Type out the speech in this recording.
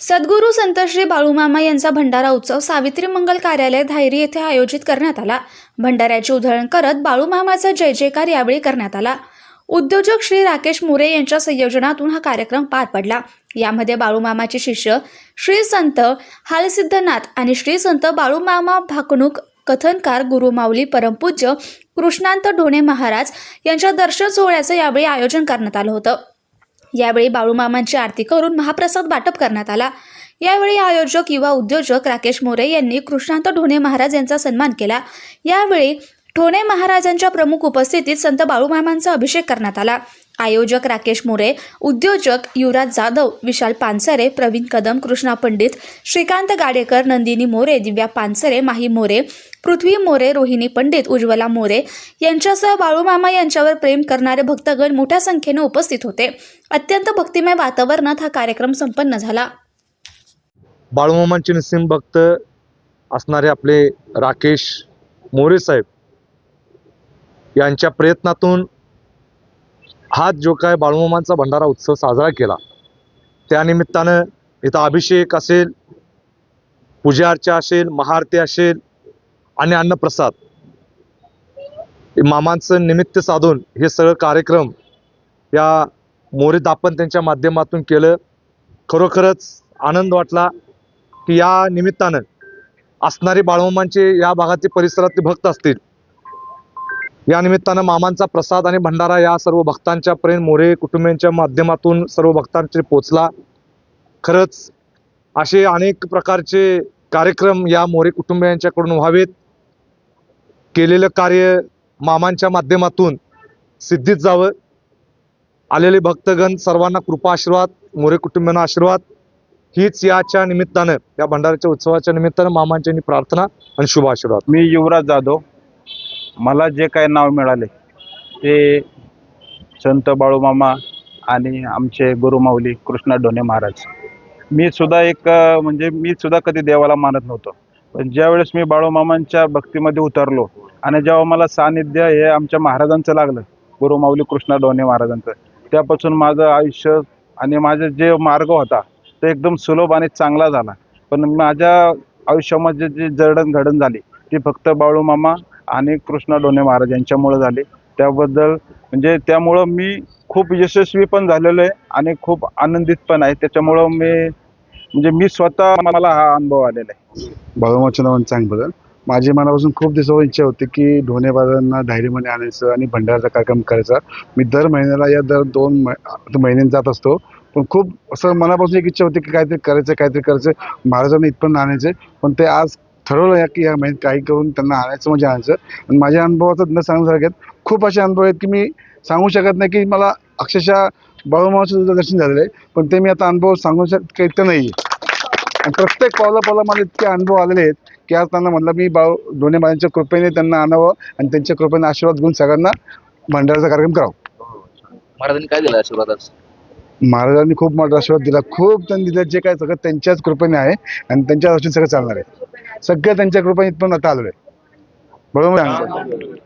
सद्गुरू संत श्री बाळूमामा यांचा भंडारा उत्सव सावित्री मंगल कार्यालय धायरी येथे आयोजित करण्यात आला. भंडाऱ्याची उधळण करत बाळूमामाचा जय जयकार यावेळी करण्यात आला. उद्योजक श्री राकेश मोरे यांच्या संयोजनातून हा कार्यक्रम पार पडला. यामध्ये बाळूमामाचे शिष्य श्री संत हालसिद्धनाथ आणि श्री संत बाळूमामा भाकणूक कथनकार गुरुमाऊली परमपूज्य कृष्णांत ढोणे महाराज यांच्या दर्शन सोहळ्याचं यावेळी आयोजन करण्यात आलं होतं. यावेळी बाळूमामांची आरती करून महाप्रसाद वाटप करण्यात आला. यावेळी आयोजक युवा उद्योजक राकेश मोरे यांनी कृष्णांत ढोणे महाराज यांचा सन्मान केला. यावेळी ठोणे महाराजांच्या प्रमुख उपस्थितीत संत बाळूमामांचा अभिषेक करण्यात आला. आयोजक राकेश मोरे उद्योजक युवराज जाधव विशाल पानसरे प्रवीण कदम कृष्णा पंडित श्रीकांत गाडेकर नंदिनी मोरे दिव्या पानसरे माही मोरे पृथ्वी मोरे रोहिणी पंडित उज्ज्वला मोरे यांच्यासह बाळूमामा यांच्यावर प्रेम करणारे भक्तगण मोठ्या संख्येने उपस्थित होते. अत्यंत भक्तिमय वातावरणात हा कार्यक्रम संपन्न झाला. बाळूमामांचे निस्सिम भक्त असणारे आपले राकेश मोरे साहेब यांच्या प्रयत्नातून हा जो काय बाळूमामांचा भंडारा उत्सव साजरा केला त्यानिमित्तानं इथं अभिषेक असेल पूजा अर्चा असेल महाआरती असेल आणि अन्नप्रसाद. मामांचं निमित्त साधून हे सगळं कार्यक्रम या मोरे दापन त्यांच्या माध्यमातून केलं. खरोखरच आनंद वाटला की या निमित्तानं असणारे बाळमामांचे या भागातील परिसरातले भक्त असतील. या निमित्तानं मामांचा प्रसाद आणि भंडारा या सर्व भक्तांच्या पर्यंत मोरे कुटुंबियांच्या माध्यमातून सर्व भक्तांचे पोचला. खरंच असे अनेक प्रकारचे कार्यक्रम या मोरे कुटुंबियांच्याकडून व्हावेत. केलेलं कार्य मामांच्या माध्यमातून सिद्धीत जावं. आलेले भक्तगण सर्वांना कृपा आशीर्वाद मोरे कुटुंबियांना आशीर्वाद. हीच याच्या निमित्तानं या भंडाऱ्याच्या उत्सवाच्या निमित्तानं मामांच्या प्रार्थना आणि शुभ आशीर्वाद. मी युवराज जाधव. मला जे काय नाव मिळाले ते संत बाळूमामा आणि आमचे गुरुमाऊली कृष्णा डोणे महाराज. मी सुद्धा एक म्हणजे मी सुद्धा कधी देवाला मानत नव्हतो. पण ज्यावेळेस मी बाळूमामांच्या भक्तीमध्ये उतरलो आणि जेव्हा मला सानिध्य हे आमच्या महाराजांचं लागलं गुरुमाऊली कृष्णा डोणे महाराजांचं त्यापासून माझं आयुष्य आणि माझं जे मार्ग होता तो एकदम सुलभ आणि चांगला झाला. पण माझ्या आयुष्यामध्ये जी जडण घडण झाली ती फक्त बाळूमामा आणि कृष्णा डोणे महाराज यांच्यामुळं झाली. त्याबद्दल म्हणजे त्यामुळं मी खूप यशस्वी पण झालेलो आहे आणि खूप आनंदित पण आहे. त्याच्यामुळं मी म्हणजे मी स्वतः मला हा अनुभव आलेला आहे. बाळूमाचं नावाने चांगलं. माझी मनापासून खूप दिवसावर इच्छा होती की ढोणेबाजांना धैर्यमध्ये आणायचं आणि भंडाराचा कार्यक्रम करायचा. मी दर महिन्याला या दर दोन महिन्यांनी जात असतो. पण खूप असं मनापासून एक इच्छा होती की काहीतरी करायचं काहीतरी करायचं. महाराजांना इथपर्यंत आणायचं. पण ते आज ठरवलं आहे की या महिन्यात काही करून त्यांना आणायचं म्हणजे आणायचं. आणि माझ्या अनुभवाचं न आहेत खूप असे अनुभव आहेत की मी सांगू शकत नाही की मला अक्षरशः बाळूमामाचं सुद्धा दर्शन झालेलं आहे. पण ते मी आता अनुभव सांगू शकत इतकं नाही. आहे प्रत्येक पावला पावला मला इतके अनुभव आलेले आहेत की आज त्यांना म्हटलं मी बाळ दोन्ही बाळांच्या कृपेने त्यांना आणावं आणि त्यांच्या कृपेने आशीर्वाद घेऊन सगळ्यांना भंडाराचा कार्यक्रम करावा. महाराजांनी काय दिलं आशीर्वाद आज? महाराजांनी खूप मोठा आशीर्वाद दिला. खूप त्यांनी दिलं जे काय सगळं त्यांच्याच कृपेने आहे आणि त्यांच्या दर्शन सगळं चालणार आहे. सगळं त्यांच्या कृपेने इथपर्यंत आता आलेलं आहे. बरोबर